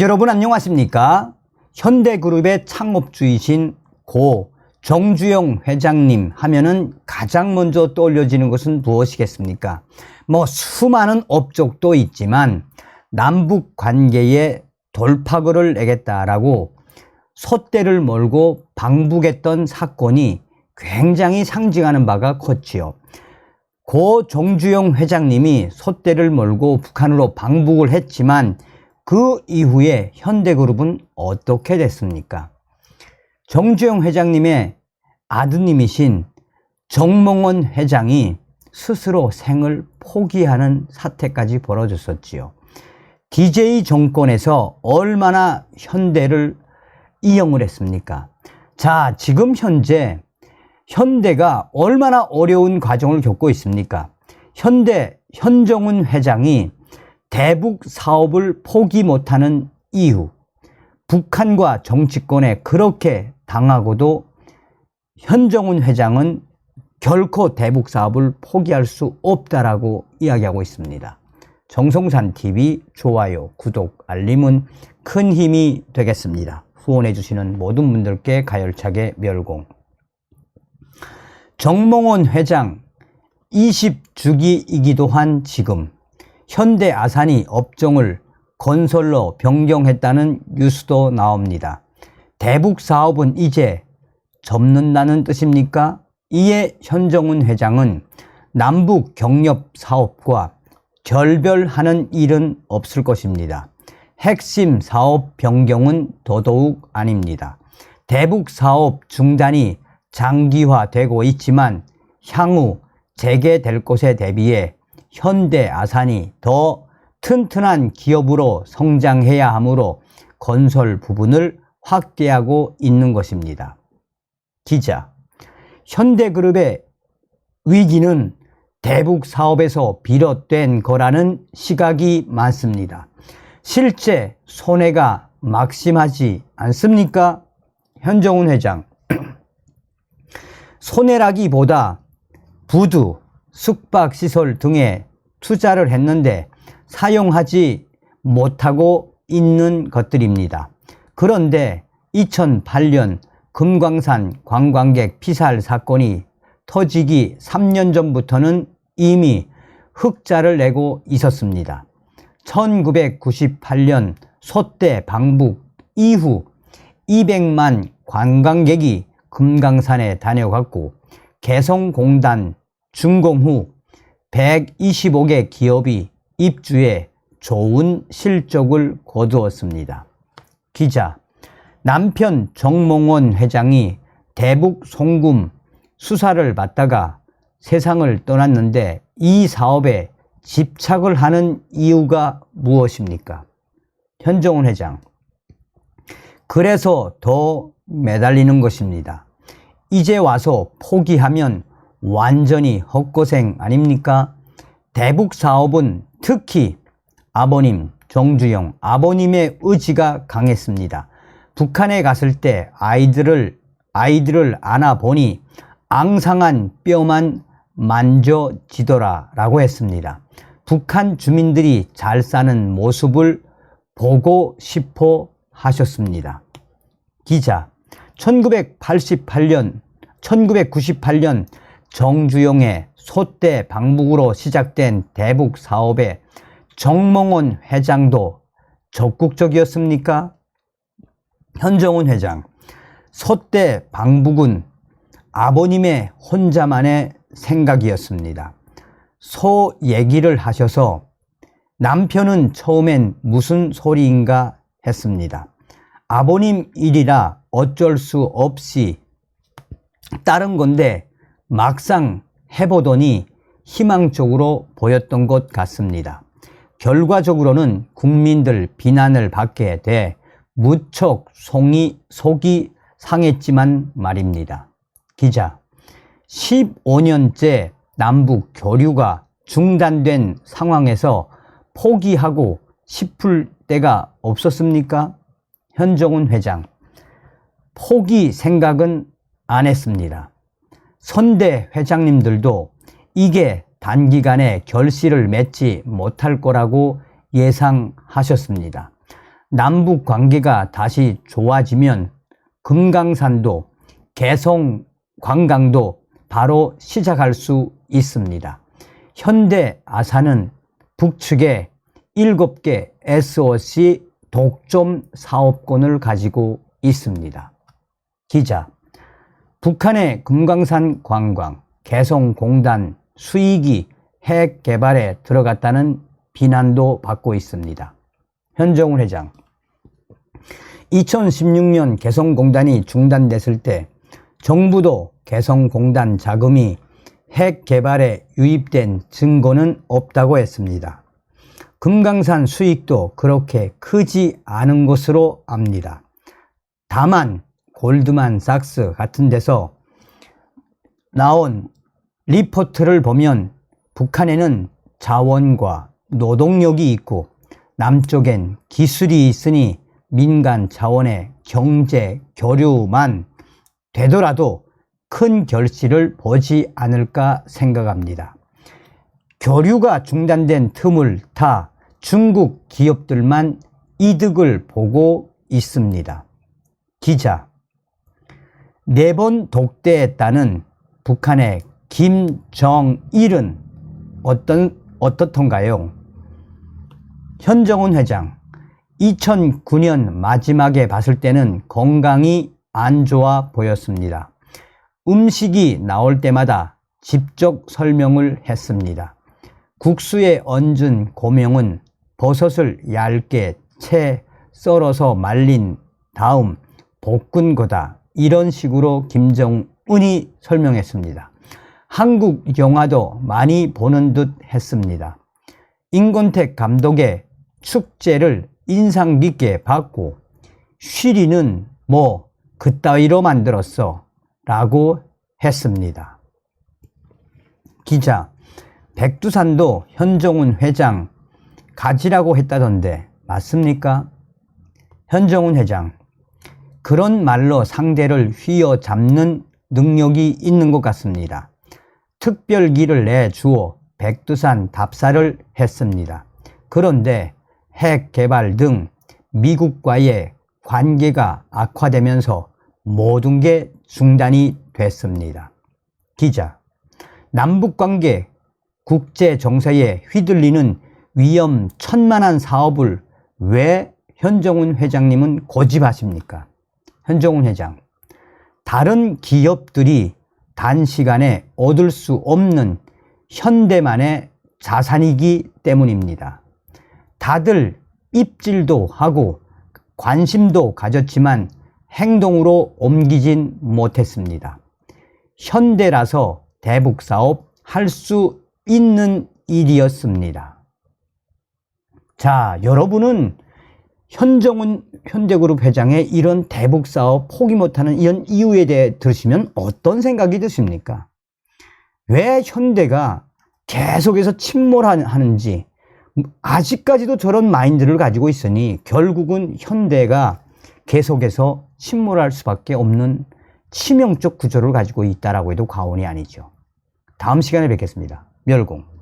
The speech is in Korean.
여러분 안녕하십니까? 현대그룹의 창업주이신 고 정주영 회장님 하면은 가장 먼저 떠올려지는 것은 무엇이겠습니까? 뭐 수많은 업적도 있지만 남북 관계에 돌파구를 내겠다라고 소대를 몰고 방북했던 사건이 굉장히 상징하는 바가 컸지요. 고 정주영 회장님이 소대를 몰고 북한으로 방북을 했지만 그 이후에 현대그룹은 어떻게 됐습니까? 정주영 회장님의 아드님이신 정몽원 회장이 스스로 생을 포기하는 사태까지 벌어졌었지요. DJ 정권에서 얼마나 현대를 이용을 했습니까? 자, 지금 현재 현대가 얼마나 어려운 과정을 겪고 있습니까? 현대 현정훈 회장이 대북 사업을 포기 못하는 이유, 북한과 정치권에 그렇게 당하고도 현정훈 회장은 결코 대북 사업을 포기할 수 없다라고 이야기하고 있습니다. 정성산 TV 좋아요, 구독, 알림은 큰 힘이 되겠습니다. 후원해 주시는 모든 분들께 가열차게 멸공. 정몽원 회장 20주기이기도 한 지금 현대 아산이 업종을 건설로 변경했다는 뉴스도 나옵니다. 대북 사업은 이제 접는다는 뜻입니까? 이에 현정훈 회장은 남북 경협 사업과 결별하는 일은 없을 것입니다. 핵심 사업 변경은 더더욱 아닙니다. 대북 사업 중단이 장기화되고 있지만 향후 재개될 것에 대비해 현대 아산이 더 튼튼한 기업으로 성장해야 하므로 건설 부분을 확대하고 있는 것입니다. 기자, 현대그룹의 위기는 대북 사업에서 비롯된 거라는 시각이 많습니다. 실제 손해가 막심하지 않습니까? 현정훈 회장. 손해라기보다 부두, 숙박시설 등에 투자를 했는데 사용하지 못하고 있는 것들입니다. 그런데 2008년 금광산 관광객 피살 사건이 터지기 3년 전부터는 이미 흑자를 내고 있었습니다. 1998년 소대 방북 이후 200만 관광객이 금강산에 다녀갔고 개성공단 준공 후 125개 기업이 입주해 좋은 실적을 거두었습니다. 기자, 남편 정몽원 회장이 대북 송금 수사를 받다가 세상을 떠났는데 이 사업에 집착을 하는 이유가 무엇입니까? 현정훈 회장. 그래서 더 매달리는 것입니다. 이제 와서 포기하면 완전히 헛고생 아닙니까? 대북 사업은 특히 아버님 정주영 아버님의 의지가 강했습니다. 북한에 갔을 때 아이들을 아이들을 안아 보니 앙상한 뼈만 만져지더라라고 했습니다. 북한 주민들이 잘 사는 모습을 보고 싶어 하셨습니다. 기자 1988년 1998년 정주영의 소대 방북으로 시작된 대북 사업에 정몽원 회장도 적극적이었습니까? 현정훈 회장, 소대 방북은 아버님의 혼자만의 생각이었습니다. 소 얘기를 하셔서 남편은 처음엔 무슨 소리인가 했습니다. 아버님 일이라 어쩔 수 없이 따른 건데 막상 해보더니 희망적으로 보였던 것 같습니다. 결과적으로는 국민들 비난을 받게 돼 무척 송이, 속이 상했지만 말입니다. 기자, 15년째 남북 교류가 중단된 상황에서 포기하고 싶을 때가 없었습니까? 현정훈 회장, 포기 생각은 안 했습니다. 선대 회장님들도 이게 단기간에 결실을 맺지 못할 거라고 예상하셨습니다. 남북 관계가 다시 좋아지면 금강산도 개성 관광도 바로 시작할 수 있습니다. 현대 아산은 북측에 7개 SOC 독점 사업권을 가지고 있습니다. 기자, 북한의 금강산 관광, 개성공단 수익이 핵 개발에 들어갔다는 비난도 받고 있습니다. 현정훈 회장, 2016년 개성공단이 중단됐을 때 정부도 개성공단 자금이 핵 개발에 유입된 증거는 없다고 했습니다. 금강산 수익도 그렇게 크지 않은 것으로 압니다. 다만 골드만 삭스 같은 데서 나온 리포트를 보면 북한에는 자원과 노동력이 있고 남쪽엔 기술이 있으니 민간 자원의 경제 교류만 되더라도 큰 결실을 보지 않을까 생각합니다. 교류가 중단된 틈을 타 중국 기업들만 이득을 보고 있습니다. 기자, 네 번 독대했다는 북한의 김정일은 어떤, 어떻던가요? 현정훈 회장, 2009년 마지막에 봤을 때는 건강이 안 좋아 보였습니다. 음식이 나올 때마다 직접 설명을 했습니다. 국수에 얹은 고명은 버섯을 얇게 채 썰어서 말린 다음 볶은 거다. 이런 식으로 김정은이 설명했습니다. 한국 영화도 많이 보는 듯 했습니다. 임권택 감독의 축제를 인상 깊게 봤고 쉬리는 뭐 그따위로 만들었어 라고 했습니다. 기자 백두산도 현종훈 회장 가지라고 했다던데 맞습니까? 현정훈 회장 그런 말로 상대를 휘어잡는 능력이 있는 것 같습니다. 특별기를 내주어 백두산 답사를 했습니다. 그런데 핵 개발 등 미국과의 관계가 악화되면서 모든 게 중단이 됐습니다. 기자, 남북 관계 국제 정세에 휘둘리는 위험 천만한 사업을 왜 현정훈 회장님은 고집하십니까? 현정훈 회장, 다른 기업들이 단시간에 얻을 수 없는 현대만의 자산이기 때문입니다. 다들 입질도 하고 관심도 가졌지만 행동으로 옮기진 못했습니다. 현대라서 대북 사업 할 수 있는 일이었습니다. 자, 여러분은 현정훈 현대그룹 회장의 이런 대북 사업 포기 못하는 이런 이유에 대해 들으시면 어떤 생각이 드십니까? 왜 현대가 계속해서 침몰하는지 아직까지도 저런 마인드를 가지고 있으니 결국은 현대가 계속해서 침몰할 수밖에 없는 치명적 구조를 가지고 있다라고 해도 과언이 아니죠. 다음 시간에 뵙겠습니다. 멸공.